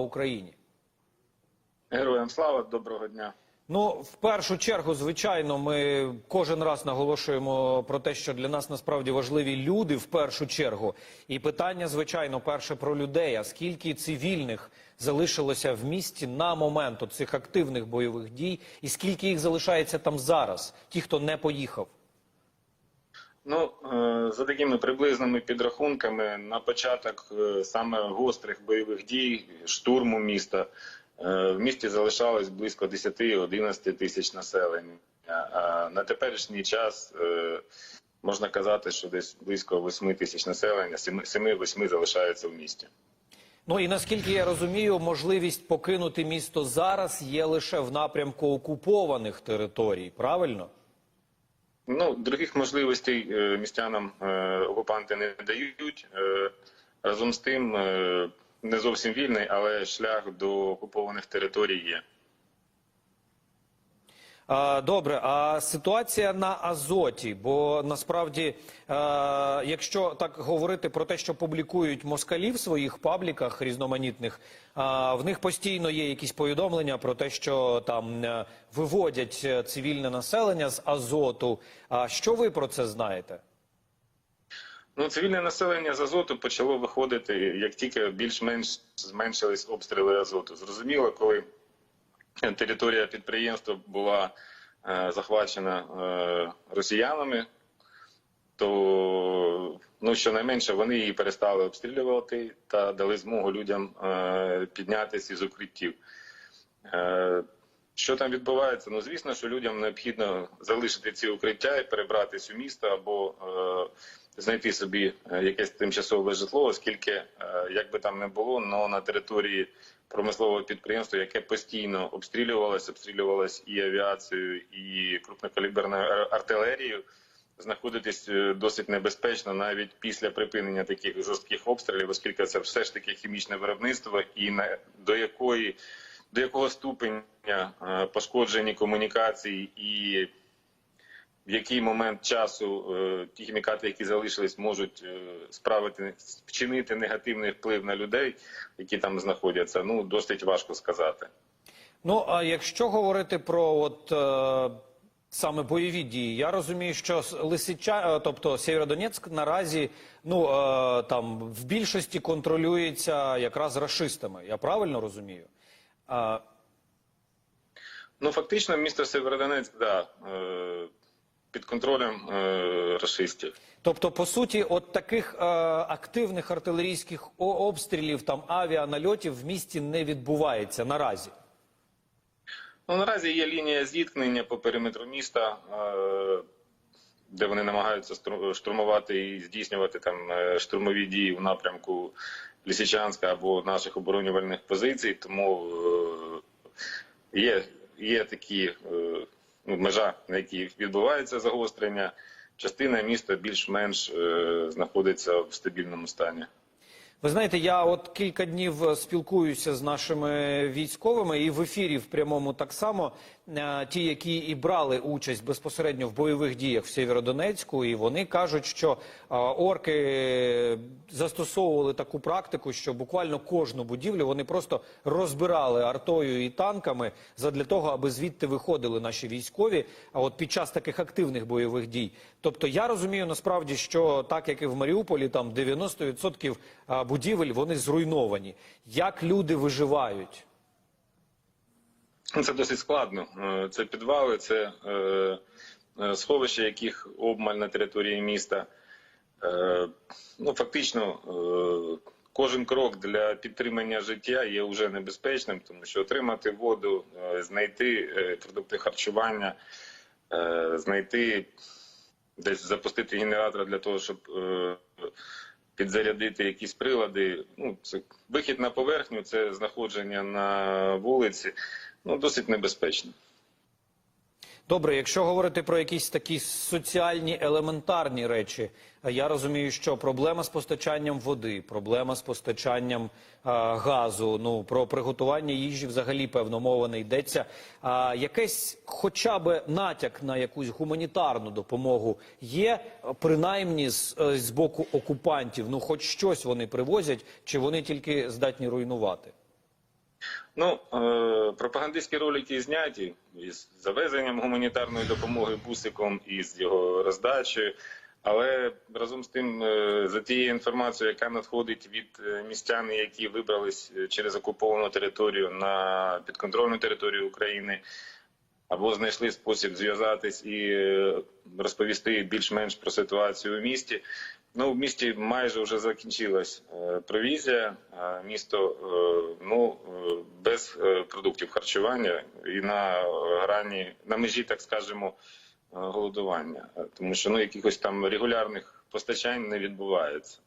Україні. Героям слава, доброго дня. Ну, в першу чергу, звичайно, ми кожен раз наголошуємо про те, що для нас насправді важливі люди в першу чергу. І питання, звичайно, перше про людей. А скільки цивільних залишилося в місті на момент цих активних бойових дій, і скільки їх залишається там зараз, ті, хто не поїхав? Ну, е, за такими приблизними підрахунками, на початок е, саме гострих бойових дій, штурму міста, е, в місті залишалось близько 10-11 тисяч населення. А на теперішній час можна казати, що десь близько 8 тисяч населення, 7-8 залишаються в місті. Ну і наскільки я розумію, можливість покинути місто зараз є лише в напрямку окупованих територій, правильно? Ну, других можливостей е, містянам е, окупанти не дають. Е, Разом з тим, не зовсім вільний, але шлях до окупованих територій є. Добре, а ситуація на Азоті, бо насправді, якщо так говорити про те, що публікують москалі в своїх пабліках різноманітних, в них постійно є якісь повідомлення про те, що там е, виводять е, цивільне населення з Азоту. А що ви про це знаєте? Ну, цивільне населення з Азоту почало виходити, як тільки більш-менш зменшились обстріли Азоту. Зрозуміло, коли територія підприємства була е, захвачена е, росіянами, то ну, щонайменше вони її перестали обстрілювати та дали змогу людям е, піднятися із укриттів. Що там відбувається? Ну, звісно, що людям необхідно залишити ці укриття і перебратись у місто або е, знайти собі е, якесь тимчасове житло, оскільки, е, як би там не було, но на території промислового підприємства, яке постійно обстрілювалось, обстрілювалось і авіацією, і крупнокаліберною артилерією, знаходитись е, досить небезпечно навіть після припинення таких жорстких обстрілів, оскільки це все ж таки хімічне виробництво, і на до якої до якого ступеня е, пошкоджені комунікації і в який момент часу е, ті хімікати, які залишились, можуть е, справити вчинити негативний вплив на людей, які там знаходяться, ну досить важко сказати. Ну а якщо говорити про от е, саме бойові дії, я розумію, що Лисича, тобто Сєвєродонецьк наразі ну е, там в більшості контролюється якраз рашистами. Я правильно розумію? А, Ну фактично, місто Северодонецьк, да, е, під контролем е, расистів. тобто, по суті, от таких е, активних артилерійських обстрілів, там авіанальотів в місті не відбувається наразі. Ну, наразі є лінія зіткнення по периметру міста, е, де вони намагаються штурмувати і здійснювати там е, штурмові дії в напрямку Лисичанська або наших оборонювальних позицій. Тому е, є, є такі е, ну, межа, на якій відбувається загострення. Частина міста більш-менш знаходиться в стабільному стані. Ви знаєте, я от кілька днів спілкуюся з нашими військовими, і в ефірі в прямому так само ті, які і брали участь безпосередньо в бойових діях в Сєвєродонецьку, і вони кажуть, що е, орки застосовували таку практику, що буквально кожну будівлю вони просто розбирали артою і танками задля того, аби звідти виходили наші військові. А от під час таких активних бойових дій, тобто я розумію насправді, що так як і в Маріуполі, там 90% будівель вони зруйновані. Як люди виживають? Це досить складно. Е, Це підвали, це е, е, сховища, яких обмаль на території міста. Ну, фактично, кожен крок для підтримання життя є вже небезпечним, тому що отримати воду, знайти продукти харчування, знайти десь запустити генератор для того, щоб підзарядити якісь прилади. Ну, це вихід на поверхню, це знаходження на вулиці. Ну, досить небезпечно. Добре, якщо говорити про якісь такі соціальні елементарні речі, я розумію, що проблема з постачанням води, проблема з постачанням а, газу, ну про приготування їжі взагалі певно мова не йдеться. А якесь хоча б натяк на якусь гуманітарну допомогу є принаймні з, е, з боку окупантів. Ну, хоч щось вони привозять, чи вони тільки здатні руйнувати? Ну, е, пропагандистські ролики зняті із завезенням гуманітарної допомоги бусиком і з його роздачею. Але разом з тим, е, за тією інформацією, яка надходить від е, містян, які вибрались через окуповану територію на підконтрольну територію України, або знайшли спосіб зв'язатись і розповісти більш-менш про ситуацію у місті. Ну, в місті майже вже закінчилась е, провізія. Місто е, ну е, без е, продуктів харчування і на грані на межі, так скажемо, е, голодування, Е, тому що ну якихось там регулярних постачань не відбувається.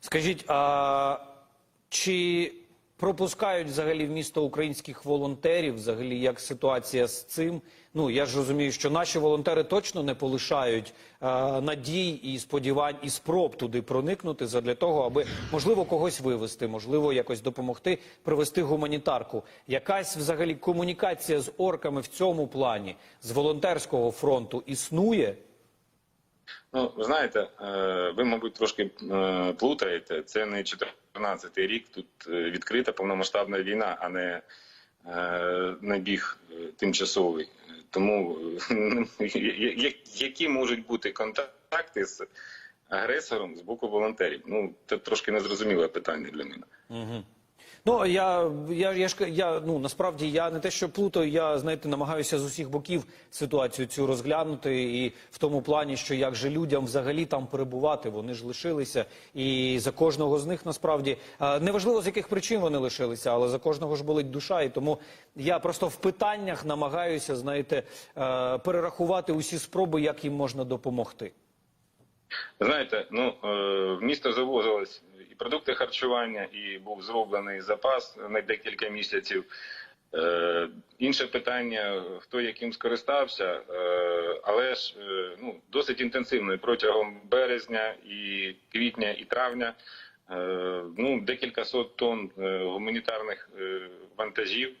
Скажіть, а чи пропускають взагалі в місто українських волонтерів? Взагалі, як ситуація з цим? Ну я ж розумію, що наші волонтери точно не полишають е, надій і сподівань і спроб туди проникнути задля того, аби можливо когось вивезти, можливо, якось допомогти привезти гуманітарку. Якась взагалі комунікація з орками в цьому плані з волонтерського фронту існує? Ну, знаєте, е, ви, мабуть, трошки е, плутаєте. Це не 14-й рік. Тут е, відкрита повномасштабна війна, а не е, набіг е, тимчасовий. Тому які можуть бути контакти з агресором з боку волонтерів? Ну, це трошки незрозуміле питання для мене. Ну я, я, я ж я ну насправді я не те, що плутаю, я знаєте, намагаюся з усіх боків ситуацію цю розглянути, і в тому плані, що як же людям взагалі там перебувати, вони ж лишилися, і за кожного з них насправді. Неважливо з яких причин вони лишилися, але за кожного ж болить душа, і тому я просто в питаннях намагаюся, знаєте, е, перерахувати усі спроби, як їм можна допомогти. Знаєте, ну е, місто завозились і продукти харчування, і був зроблений запас на декілька місяців. Е, інше питання, хто яким скористався, е, але ж е, ну досить інтенсивно протягом березня, і квітня, і травня. Е, ну декілька сот тонн е, гуманітарних е, вантажів.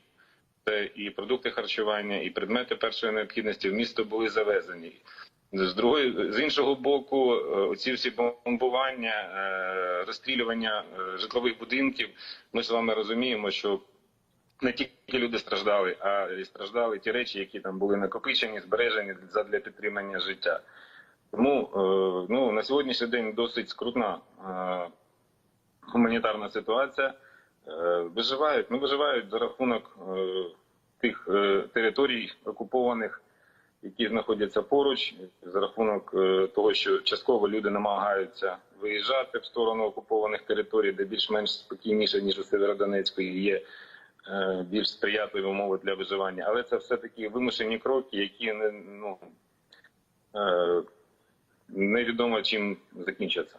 Це і продукти харчування, і предмети першої необхідності в місто були завезені. З другої з іншого боку, е, оці всі бомбування, е, розстрілювання е, житлових будинків. Ми з вами розуміємо, що не тільки люди страждали, а й страждали ті речі, які там були накопичені, збережені для підтримання життя. Тому ну на сьогоднішній день досить скрутна гуманітарна ситуація. Виживають, ну виживають за рахунок тих територій окупованих які знаходяться поруч, за рахунок е, того, що частково люди намагаються виїжджати в сторону окупованих територій, де більш-менш спокійніше ніж у Северодонецьку, і є е, більш сприятливі умови для виживання. Але це все такі вимушені кроки, які не ну е, невідомо чим закінчаться.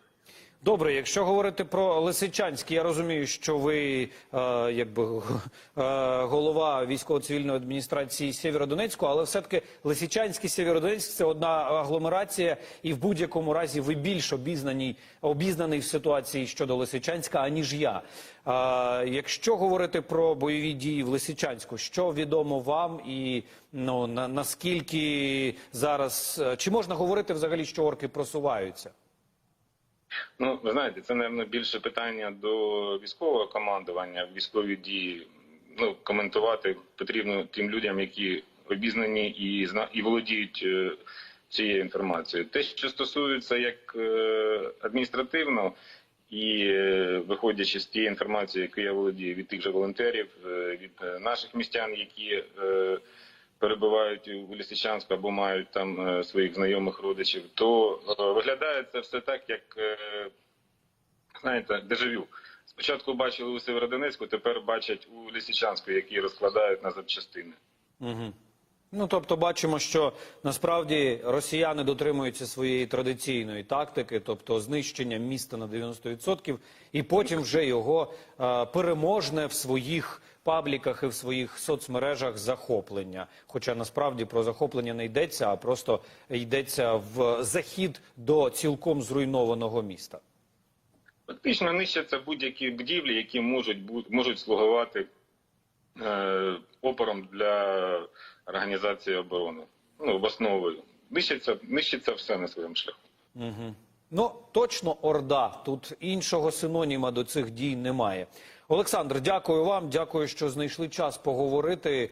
Добре, якщо говорити про Лисичанський, я розумію, що ви е, якби е, голова військово-цивільної адміністрації Сєвєродонецьку, але все-таки Лисичанський Сєвєродонецьк це одна агломерація, і в будь-якому разі ви більш обізнані, обізнаний в ситуації щодо Лисичанська, аніж я. Е, якщо говорити про бойові дії в Лисичанську, що відомо вам і ну на, наскільки зараз е, чи можна говорити взагалі, що орки просуваються? Ну, ви знаєте, це, напевно, більше питання до військового командування, військові дії. Ну, коментувати потрібно тим людям, які обізнані і зна і володіють е, цією інформацією. Те, що стосується як е, адміністративно, і е, виходячи з тієї інформації, яку я володію від тих же волонтерів, від наших містян, які перебувають у Лісичанську або мають там е, своїх знайомих родичів, то е, виглядає це все так, як е, знаєте, дежавю. Спочатку бачили у Северодонецьку, тепер бачать у Лісичанську, які розкладають на запчастини. Угу. Ну, тобто бачимо, що насправді росіяни дотримуються своєї традиційної тактики, тобто знищення міста на 90%, і потім вже його е, переможне в своїх пабліках і в своїх соцмережах захоплення. Хоча насправді про захоплення не йдеться, а просто йдеться в захід до цілком зруйнованого міста. Фактично нищаться будь-які будівлі, які можуть можуть слугувати е, опором для організації оборони. Ну, в основі. Нищиться, нищиться все на своєму шляху. Ну, точно Орда. Тут іншого синоніма до цих дій немає. Олександр, дякую вам. Дякую, що знайшли час поговорити.